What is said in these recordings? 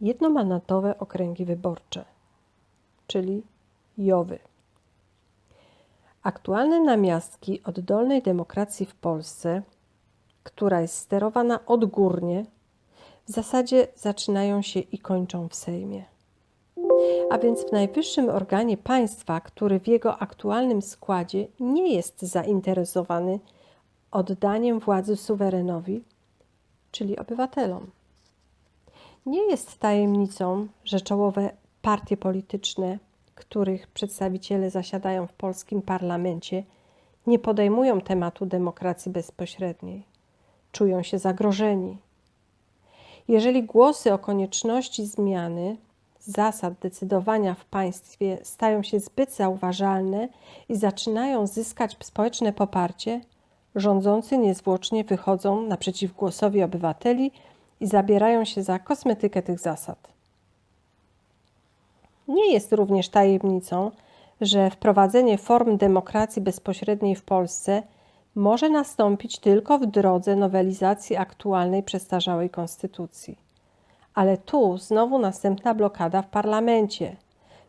jednomandatowe okręgi wyborcze, czyli JOWY. Aktualne namiastki oddolnej demokracji w Polsce, która jest sterowana odgórnie, w zasadzie zaczynają się i kończą w Sejmie. A więc w najwyższym organie państwa, który w jego aktualnym składzie nie jest zainteresowany oddaniem władzy suwerenowi, czyli obywatelom. Nie jest tajemnicą, że czołowe partie polityczne, których przedstawiciele zasiadają w polskim parlamencie, nie podejmują tematu demokracji bezpośredniej. Czują się zagrożeni. Jeżeli głosy o konieczności zmiany zasad decydowania w państwie stają się zbyt zauważalne i zaczynają zyskać społeczne poparcie, rządzący niezwłocznie wychodzą naprzeciw głosowi obywateli i zabierają się za kosmetykę tych zasad. Nie jest również tajemnicą, że wprowadzenie form demokracji bezpośredniej w Polsce może nastąpić tylko w drodze nowelizacji aktualnej przestarzałej konstytucji. Ale tu znowu następna blokada w parlamencie.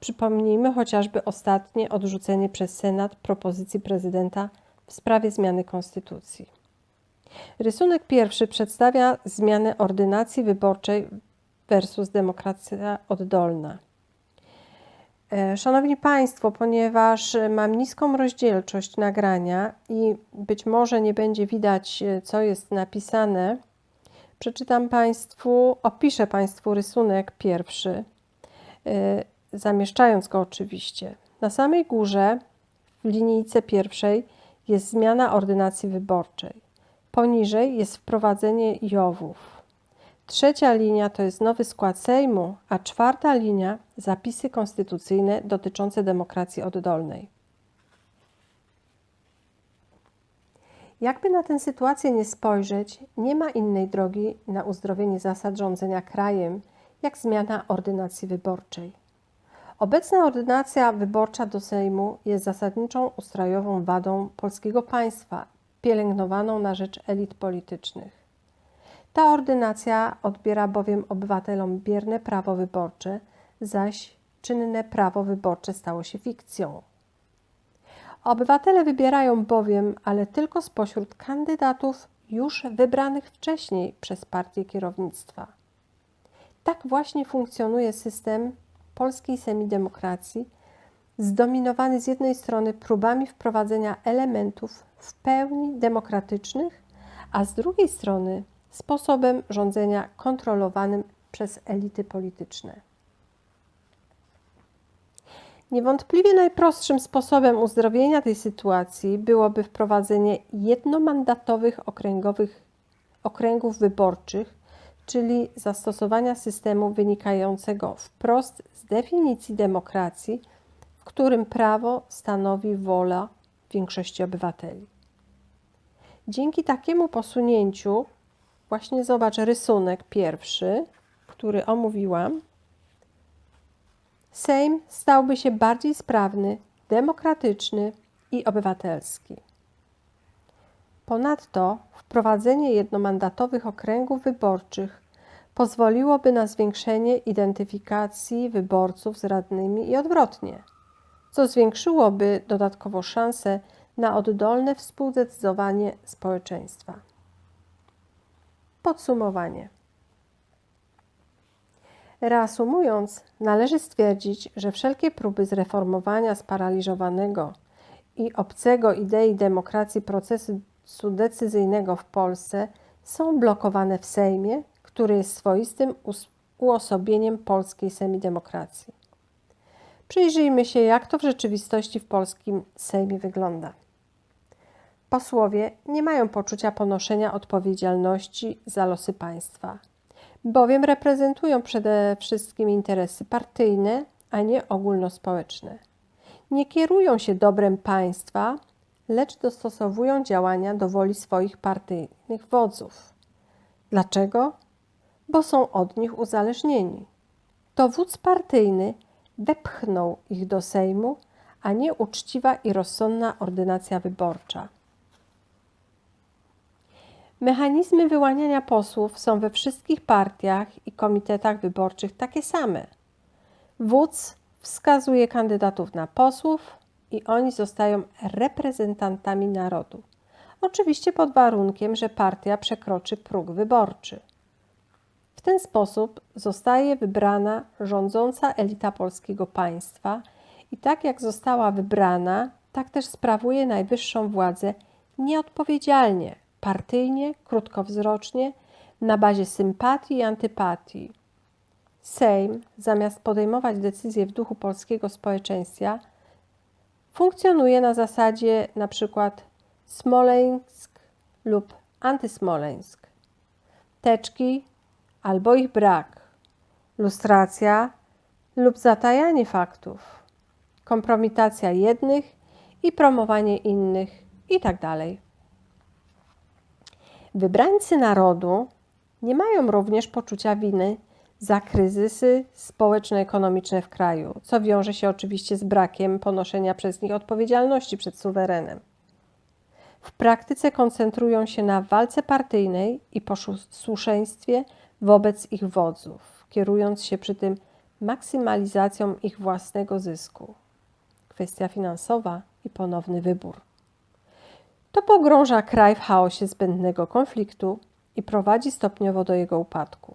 Przypomnijmy chociażby ostatnie odrzucenie przez Senat propozycji prezydenta w sprawie zmiany konstytucji. Rysunek pierwszy przedstawia zmianę ordynacji wyborczej versus demokracja oddolna. E, szanowni Państwo, ponieważ mam niską rozdzielczość nagrania i być może nie będzie widać, e, co jest napisane, przeczytam Państwu, opiszę Państwu rysunek pierwszy, e, zamieszczając go oczywiście. Na samej górze, w linijce pierwszej, jest zmiana ordynacji wyborczej. Poniżej jest wprowadzenie JOW-ów. Trzecia linia to jest nowy skład Sejmu, a czwarta linia zapisy konstytucyjne dotyczące demokracji oddolnej. Jakby na tę sytuację nie spojrzeć, nie ma innej drogi na uzdrowienie zasad rządzenia krajem, jak zmiana ordynacji wyborczej. Obecna ordynacja wyborcza do Sejmu jest zasadniczą ustrojową wadą polskiego państwa, pielęgnowaną na rzecz elit politycznych. Ta ordynacja odbiera bowiem obywatelom bierne prawo wyborcze, zaś czynne prawo wyborcze stało się fikcją. Obywatele wybierają bowiem, ale tylko spośród kandydatów już wybranych wcześniej przez partię kierownictwa. Tak właśnie funkcjonuje system polskiej semidemokracji, zdominowany z jednej strony próbami wprowadzenia elementów w pełni demokratycznych, a z drugiej strony sposobem rządzenia kontrolowanym przez elity polityczne. Niewątpliwie najprostszym sposobem uzdrowienia tej sytuacji byłoby wprowadzenie jednomandatowych okręgowych, okręgów wyborczych, czyli zastosowania systemu wynikającego wprost z definicji demokracji, którym prawo stanowi wola większości obywateli. Dzięki takiemu posunięciu, właśnie zobacz rysunek pierwszy, który omówiłam, Sejm stałby się bardziej sprawny, demokratyczny i obywatelski. Ponadto wprowadzenie jednomandatowych okręgów wyborczych pozwoliłoby na zwiększenie identyfikacji wyborców z radnymi i odwrotnie, co zwiększyłoby dodatkowo szanse na oddolne współdecydowanie społeczeństwa. Podsumowanie. Reasumując, należy stwierdzić, że wszelkie próby zreformowania sparaliżowanego i obcego idei demokracji procesu decyzyjnego w Polsce są blokowane w Sejmie, który jest swoistym uosobieniem polskiej semidemokracji. Przyjrzyjmy się, jak to w rzeczywistości w polskim Sejmie wygląda. Posłowie nie mają poczucia ponoszenia odpowiedzialności za losy państwa, bowiem reprezentują przede wszystkim interesy partyjne, a nie ogólnospołeczne. Nie kierują się dobrem państwa, lecz dostosowują działania do woli swoich partyjnych wodzów. Dlaczego? Bo są od nich uzależnieni. To wódz partyjny wepchnął ich do Sejmu, a nie uczciwa i rozsądna ordynacja wyborcza. Mechanizmy wyłaniania posłów są we wszystkich partiach i komitetach wyborczych takie same. Wódz wskazuje kandydatów na posłów i oni zostają reprezentantami narodu. Oczywiście pod warunkiem, że partia przekroczy próg wyborczy. Ten sposób zostaje wybrana rządząca elita polskiego państwa i tak jak została wybrana, tak też sprawuje najwyższą władzę nieodpowiedzialnie, partyjnie, krótkowzrocznie, na bazie sympatii i antypatii. Sejm, zamiast podejmować decyzje w duchu polskiego społeczeństwa, funkcjonuje na zasadzie przykład Smoleńsk lub antysmoleńsk, teczki albo ich brak, lustracja lub zatajanie faktów, kompromitacja jednych i promowanie innych itd. Wybrańcy narodu nie mają również poczucia winy za kryzysy społeczno-ekonomiczne w kraju, co wiąże się oczywiście z brakiem ponoszenia przez nich odpowiedzialności przed suwerenem. W praktyce koncentrują się na walce partyjnej i posłuszeństwie wobec ich wodzów, kierując się przy tym maksymalizacją ich własnego zysku. Kwestia finansowa i ponowny wybór. To pogrąża kraj w chaosie zbędnego konfliktu i prowadzi stopniowo do jego upadku.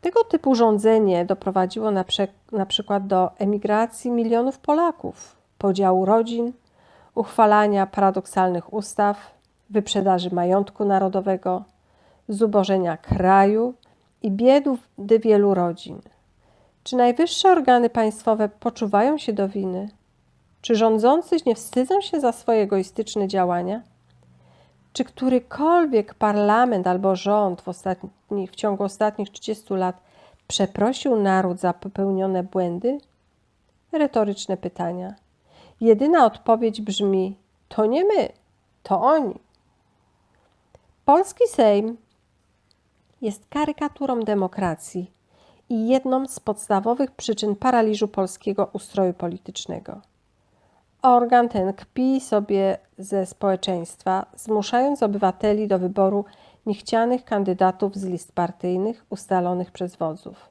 Tego typu rządzenie doprowadziło na, na przykład do emigracji milionów Polaków, podziału rodzin, uchwalania paradoksalnych ustaw, wyprzedaży majątku narodowego, zubożenia kraju i biedy wielu rodzin. Czy najwyższe organy państwowe poczuwają się do winy? Czy rządzący nie wstydzą się za swoje egoistyczne działania? Czy którykolwiek parlament albo rząd w, ostatnich, w ciągu ostatnich 30 lat przeprosił naród za popełnione błędy? Retoryczne pytania. Jedyna odpowiedź brzmi: to nie my, to oni. Polski Sejm jest karykaturą demokracji i jedną z podstawowych przyczyn paraliżu polskiego ustroju politycznego. Organ ten kpi sobie ze społeczeństwa, zmuszając obywateli do wyboru niechcianych kandydatów z list partyjnych ustalonych przez wodzów.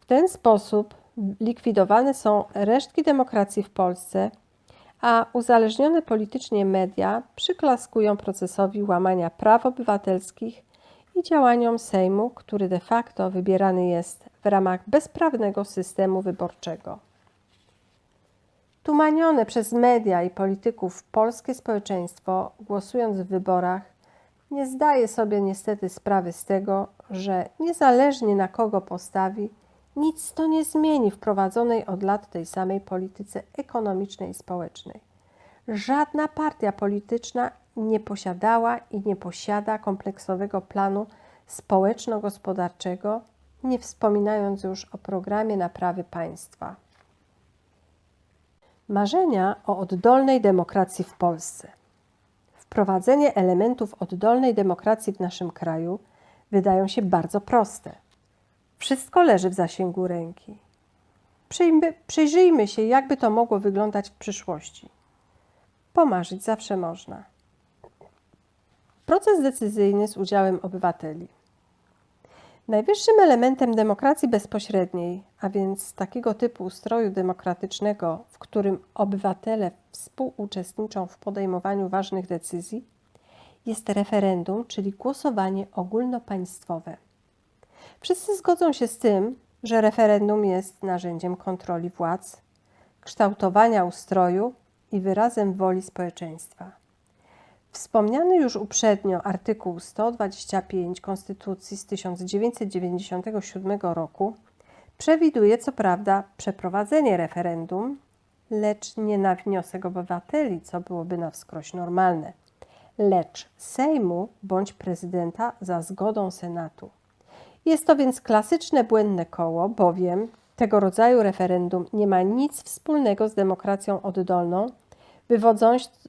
W ten sposób likwidowane są resztki demokracji w Polsce, a uzależnione politycznie media przyklaskują procesowi łamania praw obywatelskich i działaniom Sejmu, który de facto wybierany jest w ramach bezprawnego systemu wyborczego. Tumanione przez media i polityków polskie społeczeństwo, głosując w wyborach, nie zdaje sobie niestety sprawy z tego, że niezależnie na kogo postawi, nic to nie zmieni w prowadzonej od lat tej samej polityce ekonomicznej i społecznej. Żadna partia polityczna nie posiadała i nie posiada kompleksowego planu społeczno-gospodarczego, nie wspominając już o programie naprawy państwa. Marzenia o oddolnej demokracji w Polsce. Wprowadzenie elementów oddolnej demokracji w naszym kraju wydają się bardzo proste. Wszystko leży w zasięgu ręki. Przyjrzyjmy się, jakby to mogło wyglądać w przyszłości. Pomarzyć zawsze można. Proces decyzyjny z udziałem obywateli. Najwyższym elementem demokracji bezpośredniej, a więc takiego typu ustroju demokratycznego, w którym obywatele współuczestniczą w podejmowaniu ważnych decyzji, jest referendum, czyli głosowanie ogólnopaństwowe. Wszyscy zgodzą się z tym, że referendum jest narzędziem kontroli władz, kształtowania ustroju i wyrazem woli społeczeństwa. Wspomniany już uprzednio artykuł 125 Konstytucji z 1997 roku przewiduje co prawda przeprowadzenie referendum, lecz nie na wniosek obywateli, co byłoby na wskroś normalne, lecz Sejmu bądź prezydenta za zgodą Senatu. Jest to więc klasyczne błędne koło, bowiem tego rodzaju referendum nie ma nic wspólnego z demokracją oddolną,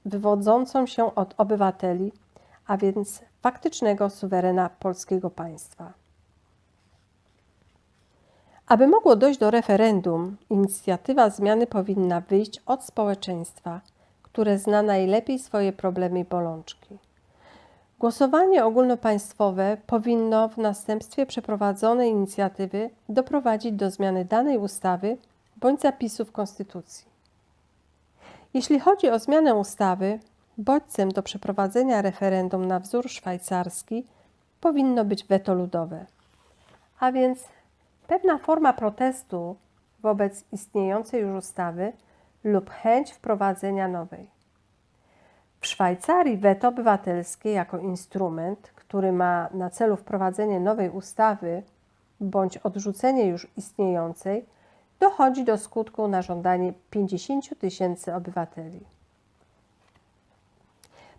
wywodzącą się od obywateli, a więc faktycznego suwerena polskiego państwa. Aby mogło dojść do referendum, inicjatywa zmiany powinna wyjść od społeczeństwa, które zna najlepiej swoje problemy i bolączki. Głosowanie ogólnopaństwowe powinno w następstwie przeprowadzonej inicjatywy doprowadzić do zmiany danej ustawy bądź zapisów Konstytucji. Jeśli chodzi o zmianę ustawy, bodźcem do przeprowadzenia referendum na wzór szwajcarski powinno być weto ludowe, a więc pewna forma protestu wobec istniejącej już ustawy lub chęć wprowadzenia nowej. W Szwajcarii weto obywatelskie jako instrument, który ma na celu wprowadzenie nowej ustawy bądź odrzucenie już istniejącej, dochodzi do skutku na żądanie 50 tysięcy obywateli.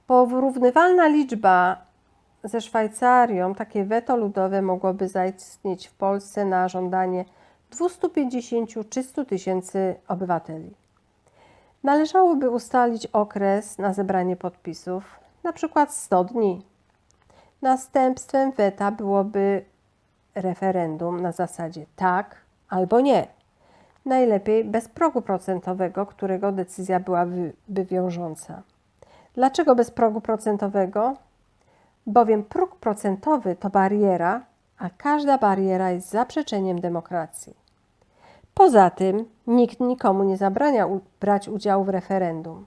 Porównywalna liczba ze Szwajcarią, takie weto ludowe mogłoby zaistnieć w Polsce na żądanie 250-300 tysięcy obywateli. Należałoby ustalić okres na zebranie podpisów, na przykład 100 dni. Następstwem weta byłoby referendum na zasadzie tak albo nie. Najlepiej bez progu procentowego, którego decyzja byłaby wiążąca. Dlaczego bez progu procentowego? Bowiem próg procentowy to bariera, a każda bariera jest zaprzeczeniem demokracji. Poza tym nikt nikomu nie zabrania brać udziału w referendum.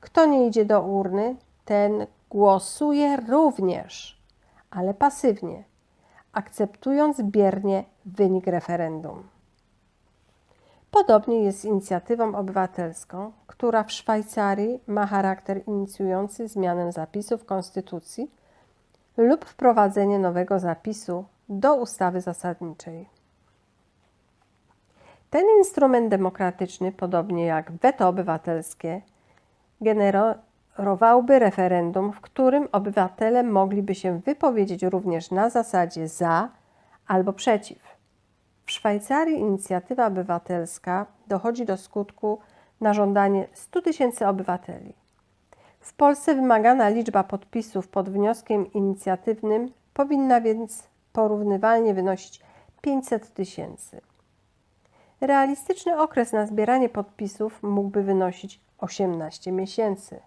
Kto nie idzie do urny, ten głosuje również, ale pasywnie, akceptując biernie wynik referendum. Podobnie jest z inicjatywą obywatelską, która w Szwajcarii ma charakter inicjujący zmianę zapisów konstytucji lub wprowadzenie nowego zapisu do ustawy zasadniczej. Ten instrument demokratyczny, podobnie jak weto obywatelskie, generowałby referendum, w którym obywatele mogliby się wypowiedzieć również na zasadzie za albo przeciw. W Szwajcarii inicjatywa obywatelska dochodzi do skutku na żądanie 100 tysięcy obywateli. W Polsce wymagana liczba podpisów pod wnioskiem inicjatywnym powinna więc porównywalnie wynosić 500 tysięcy. Realistyczny okres na zbieranie podpisów mógłby wynosić 18 miesięcy.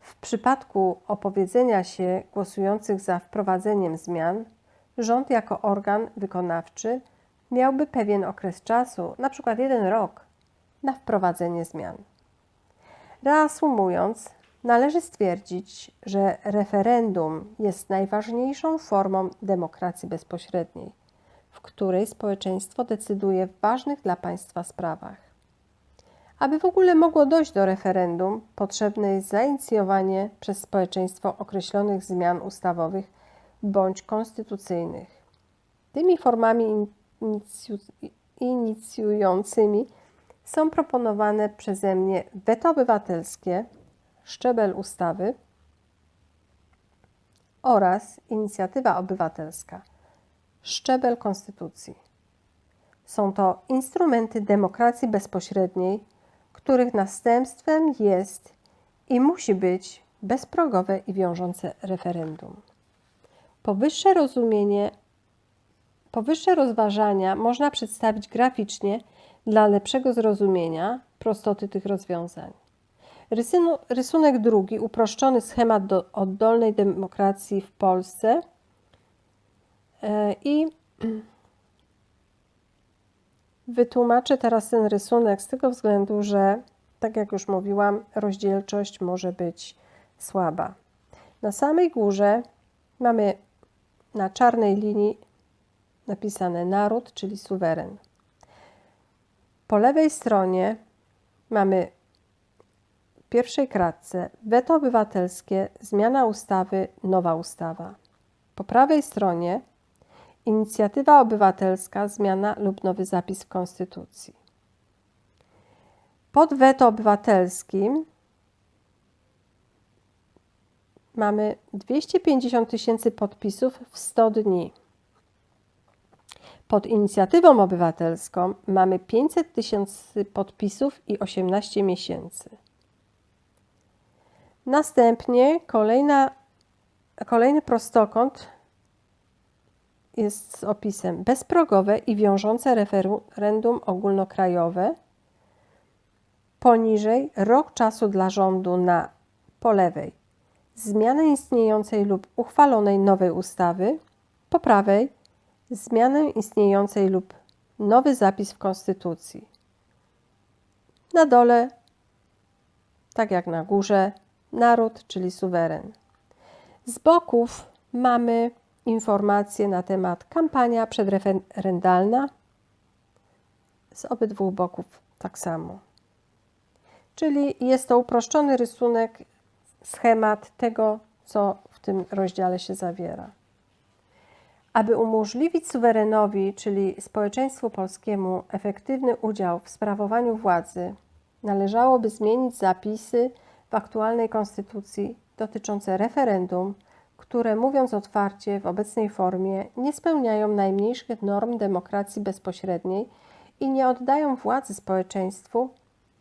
W przypadku opowiedzenia się głosujących za wprowadzeniem zmian, rząd jako organ wykonawczy miałby pewien okres czasu, np. jeden rok, na wprowadzenie zmian. Reasumując, należy stwierdzić, że referendum jest najważniejszą formą demokracji bezpośredniej w której społeczeństwo decyduje w ważnych dla państwa sprawach. Aby w ogóle mogło dojść do referendum, potrzebne jest zainicjowanie przez społeczeństwo określonych zmian ustawowych bądź konstytucyjnych. Tymi formami inicjującymi są proponowane przeze mnie weto obywatelskie, szczebel ustawy oraz inicjatywa obywatelska szczebel konstytucji. Są to instrumenty demokracji bezpośredniej, których następstwem jest i musi być bezprogowe i wiążące referendum. Powyższe rozumienie, powyższe rozważania można przedstawić graficznie dla lepszego zrozumienia prostoty tych rozwiązań. Rysunek drugi, uproszczony schemat do oddolnej demokracji w Polsce – E, I wytłumaczę teraz ten rysunek z tego względu, że, tak jak już mówiłam, rozdzielczość może być słaba. Na samej górze mamy na czarnej linii napisane naród, czyli suweren. Po lewej stronie mamy w pierwszej kratce weto obywatelskie, zmiana ustawy, nowa ustawa. Po prawej stronie Inicjatywa obywatelska, zmiana lub nowy zapis w Konstytucji. Pod weto obywatelskim mamy 250 tysięcy podpisów w 100 dni. Pod inicjatywą obywatelską mamy 500 tysięcy podpisów i 18 miesięcy. Następnie kolejna, kolejny prostokąt jest z opisem bezprogowe i wiążące referendum ogólnokrajowe. Poniżej rok czasu dla rządu na po lewej zmianę istniejącej lub uchwalonej nowej ustawy, po prawej zmianę istniejącej lub nowy zapis w Konstytucji. Na dole, tak jak na górze, naród, czyli suweren. Z boków mamy informacje na temat kampania przedreferendalna, z obydwu boków tak samo. Czyli jest to uproszczony rysunek, schemat tego, co w tym rozdziale się zawiera. Aby umożliwić suwerenowi, czyli społeczeństwu polskiemu, efektywny udział w sprawowaniu władzy, należałoby zmienić zapisy w aktualnej konstytucji dotyczące referendum, które, mówiąc otwarcie, w obecnej formie nie spełniają najmniejszych norm demokracji bezpośredniej i nie oddają władzy społeczeństwu,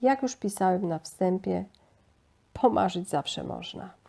jak już pisałem na wstępie, pomarzyć zawsze można.